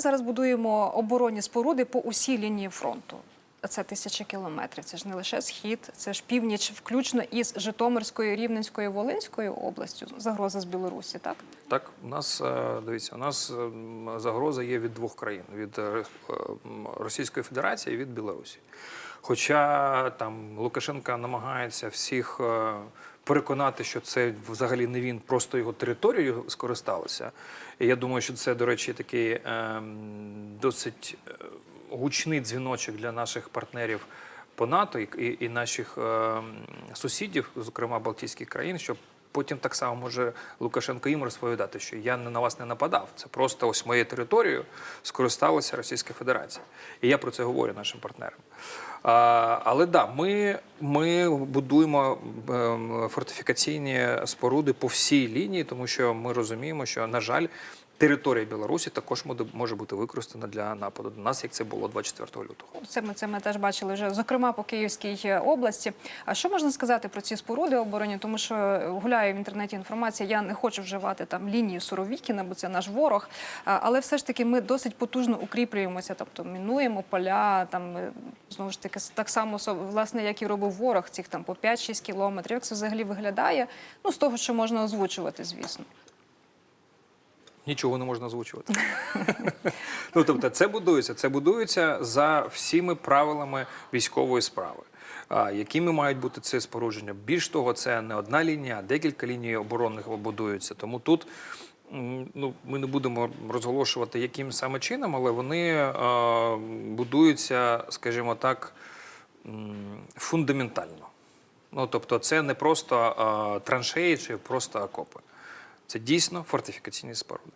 ми зараз будуємо оборонні споруди по усій лінії фронту. Це тисячі кілометрів. Це ж не лише схід, це ж північ, включно із Житомирською, Рівненською, Волинською областю. Загроза з Білорусі, так? Так, у нас е, дивіться, у нас загроза є від двох країн: від е, Російської Федерації і від Білорусі. Хоча там Лукашенка намагається всіх е, переконати, що це взагалі не він, просто його територією скористалося. Я думаю, що це, до речі, такий е, досить гучний дзвіночок для наших партнерів по НАТО і, і наших е, сусідів, зокрема Балтійських країн, щоб потім так само може Лукашенко їм розповідати, що я на вас не нападав. Це просто ось моєю територією скористалася Російська Федерація. І я про це говорю нашим партнерам. А, але да, ми, ми будуємо ем, фортифікаційні споруди по всій лінії, тому що ми розуміємо, що, на жаль, територія Білорусі також може- бути використана для нападу на нас, як це було 24 лютого. Це ми це ми теж бачили вже, зокрема по Київській е, області. А що можна сказати про ці споруди оборонні? Тому що гуляє в інтернеті інформація. Я не хочу вживати там лінію Суровікіна, бо це наш ворог. Але все ж таки ми досить потужно укріплюємося, тобто мінуємо поля. Там е, знову ж таки так само власне, як і робив ворог, цих там по 5-6 кілометрів. Як це взагалі виглядає? Ну з того, що можна озвучувати, звісно. Нічого не можна озвучувати. ну, тобто, це будується. Це будується за всіми правилами військової справи. Якими мають бути ці спорудження? Більш того, це не одна лінія, а декілька ліній оборонних будуються. Тому тут ну, ми не будемо розголошувати, яким саме чином, але вони е, будуються, скажімо так, фундаментально. Ну, тобто, це не просто е, траншеї чи просто окопи. Це дійсно фортифікаційні споруди.